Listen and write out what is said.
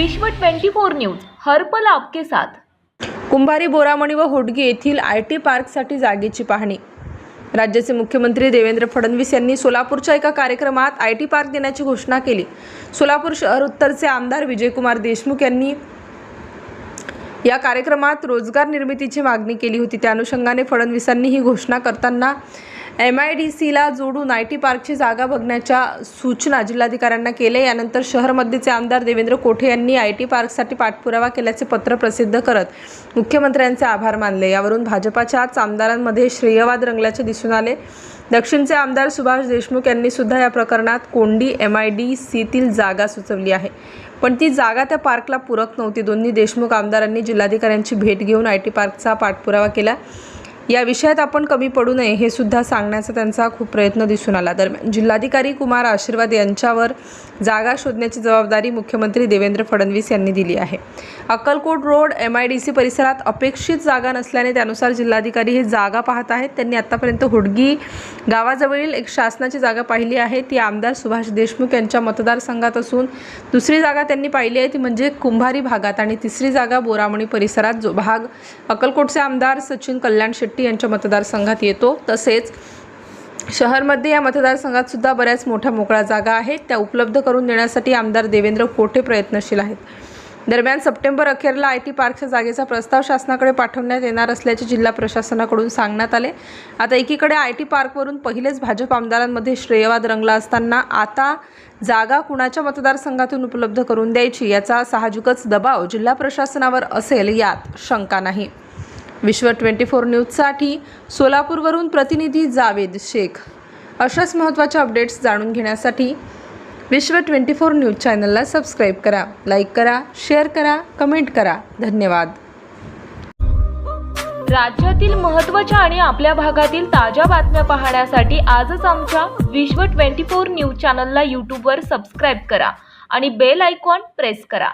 विश्व 24 न्यूज हर्पल आपके साथ. कुंभारी बोरामणी व होडगी येथील आय टी पार्कसाठी जागेची पाहणी. राज्याचे मुख्यमंत्री देवेंद्र फडणवीस यांनी सोलापूरच्या एका कार्यक्रमात आय टी पार्क देण्याची घोषणा केली. सोलापूर शहर उत्तरचे आमदार विजयकुमार देशमुख यांनी या कार्यक्रमात रोजगार निर्मितीची मागणी केली होती. त्या अनुषंगाने फडणवीसांनी ही घोषणा करताना एम आय डी सीला जोडून आय टी पार्कची जागा बघण्याच्या सूचना जिल्हाधिकाऱ्यांना केल्या. यानंतर शहरमध्येचे आमदार देवेंद्र कोठे यांनी आय टी पार्कसाठी पाठपुरावा केल्याचे पत्र प्रसिद्ध करत मुख्यमंत्र्यांचे आभार मानले. यावरून भाजपाच्याच आमदारांमध्ये श्रेयवाद रंगल्याचे दिसून आले. दक्षिणचे आमदार सुभाष देशमुख यांनी सुद्धा या प्रकरणात कोंडी एम आय डी सीतील जागा सुचवली आहे. पण ती जागा त्या पार्कला पूरक नव्हती. दोन्ही देशमुख आमदारांनी जिल्हाधिकाऱ्यांची भेट घेऊन आय टी पार्कचा पाठपुरावा केला. या विषयात आपण कमी पडू नये हे सुद्धा सांगण्याचा त्यांचा खूप प्रयत्न दिसून आला. दरम्यान जिल्हाधिकारी कुमार आशीर्वाद यांच्यावर जागा शोधण्याची जबाबदारी मुख्यमंत्री देवेंद्र फडणवीस यांनी दिली आहे. Akkalkot road M I D C परिसरात अपेक्षित जागा नसल्याने त्यानुसार जिल्हाधिकारी हे जागा पाहत आहेत. त्यांनी आतापर्यंत हुडगी गावाजवळील एक शासनाची जागा पाहिली आहे. ती आमदार सुभाष देशमुख यांच्या मतदारसंघात असून दुसरी जागा त्यांनी पाहिली आहे. ती म्हणजे कुंभारी भागात आणि तिसरी जागा बोरामणी परिसरात. जो भाग अक्कलकोटचे आमदार सचिन कल्याण शेट्टी यांच्या मतदारसंघात येतो. तसेच शहरमध्ये या मतदारसंघात सुद्धा बऱ्याच मोठ्या मोकळ्या जागा आहेत. त्या उपलब्ध करून देण्यासाठी आमदार देवेंद्र कोठे प्रयत्नशील आहेत? दरम्यान सप्टेंबर अखेरला आय टी पार्कच्या जागेचा प्रस्ताव शासनाकडे पाठवण्यात येणार असल्याचे जिल्हा प्रशासनाकडून सांगण्यात आले. आता एकीकडे आय टी पार्कवरून पहिलेच भाजप आमदारांमध्ये श्रेयवाद रंगला असताना आता जागा कुणाच्या मतदारसंघातून उपलब्ध करून द्यायची याचा साहजिकच दबाव जिल्हा प्रशासनावर असेल यात शंका नाही. विश्व ट्वेंटी फोर न्यूजसाठी सोलापूरवरून प्रतिनिधी जावेद शेख. अशाच महत्त्वाच्या अपडेट्स जाणून घेण्यासाठी विश्व ट्वेंटी फोर न्यूज चॅनलला सबस्क्राईब करा लाईक करा शेअर करा कमेंट करा. धन्यवाद. राज्यातील महत्त्वाच्या आणि आपल्या भागातील ताज्या बातम्या पाहण्यासाठी आजच आमच्या विश्व 24 न्यूज चॅनलला यूट्यूबवर सबस्क्राईब करा आणि बेल आयकॉन प्रेस करा.